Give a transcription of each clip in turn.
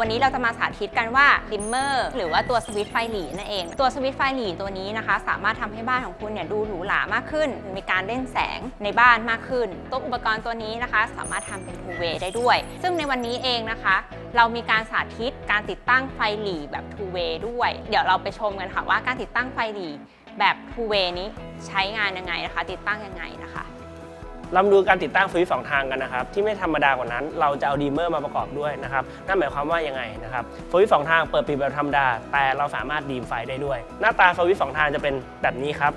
วันนี้เราจะมาสาธิตกันว่าดิมเมอร์หรือว่าตัวสวิตช์ไฟหลีนั่นเอง ตัวสวิตช์ไฟหลีตัวนี้นะคะ สามารถทำให้บ้านของคุณเนี่ยดูหรูหรามากขึ้น มีการเล่นแสงในบ้านมากขึ้น ตัวอุปกรณ์ตัวนี้นะคะ สามารถทำเป็น two way ได้ด้วย ซึ่งในวันนี้เองนะคะ เรามีการสาธิตการติดตั้งไฟหลีแบบ two way ด้วย เดี๋ยวเราไปชมกันค่ะว่าการติดตั้งไฟหลีแบบ two way นี้ใช้งานยังไงนะคะ ติดตั้งยังไงนะคะ เราดูการติดตั้งสวิตช์สองทางกันนะครับที่ไม่ธรรมดากว่านั้น เราจะเอาดีเมอร์มาประกอบด้วยนะครับนั่นหมายความว่ายังไงนะครับสวิตช์สองทางเปิดปิดแบบธรรมดา แต่เราสามารถดีมไฟได้ด้วย หน้าตาสวิตช์สองทางจะเป็นแบบนี้ครับ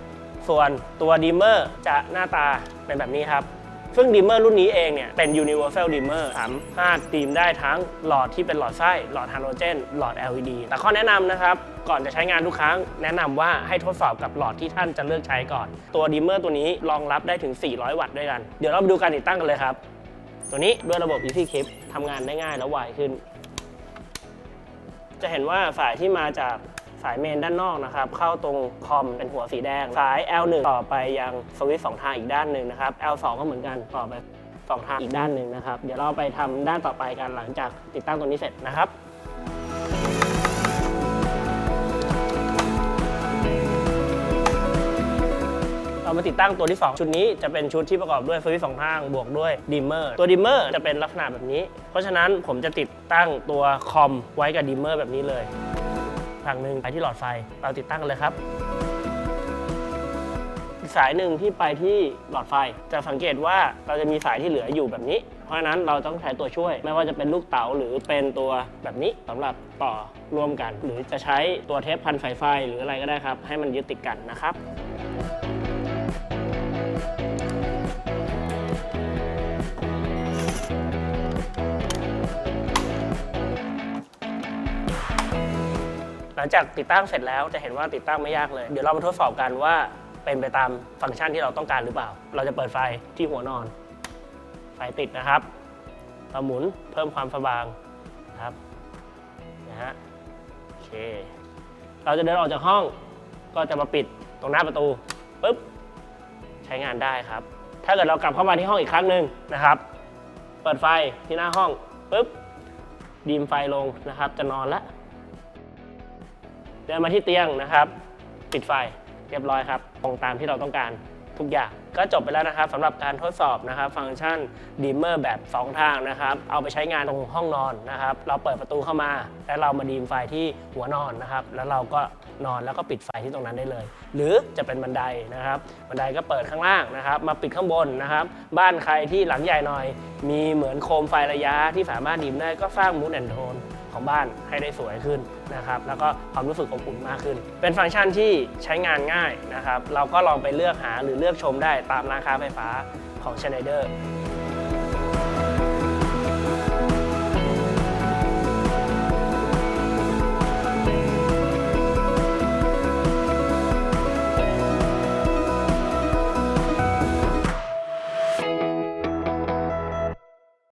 ส่วนตัวดีเมอร์จะหน้าตาเป็นแบบนี้ครับ ซึ่งดีมเมอร์รุ่นนี้เองเนี่ยเป็น universal dimmer สามารถดีมได้ทั้งหลอดที่เป็นหลอดไส้ หลอดฮาโลเจน หลอด LED แต่ข้อแนะนำนะครับ ก่อนจะใช้งานทุกครั้ง แนะนำว่าให้ทดสอบกับหลอดที่ท่านจะเลือกใช้ก่อน ตัวดีมเมอร์ตัวนี้รองรับได้ถึง 400 วัตต์ด้วยกัน เดี๋ยวเรามาดูการติดตั้งกันเลยครับ ตัวนี้ด้วยระบบ Easy Clip ทำงานได้ง่ายและไวขึ้น จะเห็นว่าสายที่มาจาก สายเมนด้านนอกนะครับ เข้าตรงคอมเป็นหัวสีแดง สาย L1 ต่อไปยังสวิตช์สองทางอีกด้านหนึ่งนะครับ L2 ก็เหมือนกันต่อไปสองทางอีกด้านหนึ่งนะครับ เดี๋ยวเราไปทำด้านต่อไปกันหลังจากติดตั้งตัวนี้เสร็จนะครับเรามาติดตั้งตัวที่ 2 ชุดนี้จะเป็นชุดที่ประกอบด้วยสวิตช์สองทางบวกด้วยดิมเมอร์ตัวดิมเมอร์จะเป็นลักษณะแบบนี้ เพราะฉะนั้นผมจะติดตั้งตัวคอมไว้กับดิมเมอร์แบบนี้เลย ทางหนึ่งไปที่หลอดไฟ เราติดตั้งเลยครับ อีกสายหนึ่งที่ไปที่หลอดไฟ จะสังเกตว่าเราจะมีสายที่เหลืออยู่แบบนี้ เพราะฉะนั้นเราต้องใช้ตัวช่วย ไม่ว่าจะเป็นลูกเต๋าหรือเป็นตัวแบบนี้สำหรับต่อร่วมกัน หรือจะใช้ตัวเทปพันสายไฟหรืออะไรก็ได้ครับ ให้มันยึดติดกันนะครับ หลังจากติดตั้งเสร็จแล้วจะเห็นว่าติดตั้งไม่ยากเลย เดี๋ยวเรามาทดสอบกันว่าเป็นไปตามฟังก์ชันที่เราต้องการหรือเปล่า เราจะเปิดไฟที่หัวนอน ไฟติดนะครับเราหมุนเพิ่มความสว่างนะครับนะฮะโอเค เราจะเดินออกจากห้องก็จะมาปิดตรงหน้าประตูปุ๊บใช้งานได้ครับ ถ้าเกิดเรากลับเข้ามาที่ห้องอีกครั้งหนึ่งนะครับ เปิดไฟที่หน้าห้องปุ๊บดีมไฟลงนะครับ จะนอนแล้ว เดินมาที่เตียงนะครับ ปิดไฟเรียบร้อยครับตรงตามที่เราต้องการทุกอย่างก็จบไปแล้วนะครับสำหรับการทดสอบนะครับ ฟังก์ชันดีมเมอร์แบบ 2 ทางนะครับ เอาไปใช้งานตรงห้องนอนนะครับ เราเปิดประตูเข้ามา แล้วเรามาดีมไฟที่หัวนอนนะครับ แล้วเราก็นอนแล้วก็ปิดไฟที่ตรงนั้นได้เลย หรือจะเป็นบันไดนะครับ บันไดก็เปิดข้างล่างนะครับ มาปิดข้างบนนะครับ บ้านใครที่หลังใหญ่หน่อย มีเหมือนโคมไฟระยะที่สามารถดีมได้ก็สร้างมูดแอนโทน ของบ้านให้ได้สวยขึ้นนะครับแล้วก็ความรู้สึกอบอุ่นมากขึ้น เป็นฟังก์ชันที่ใช้งานง่ายนะครับเราก็ลองไปเลือกหาหรือเลือกชมได้ตามร้านค้าไฟฟ้าของ Schneider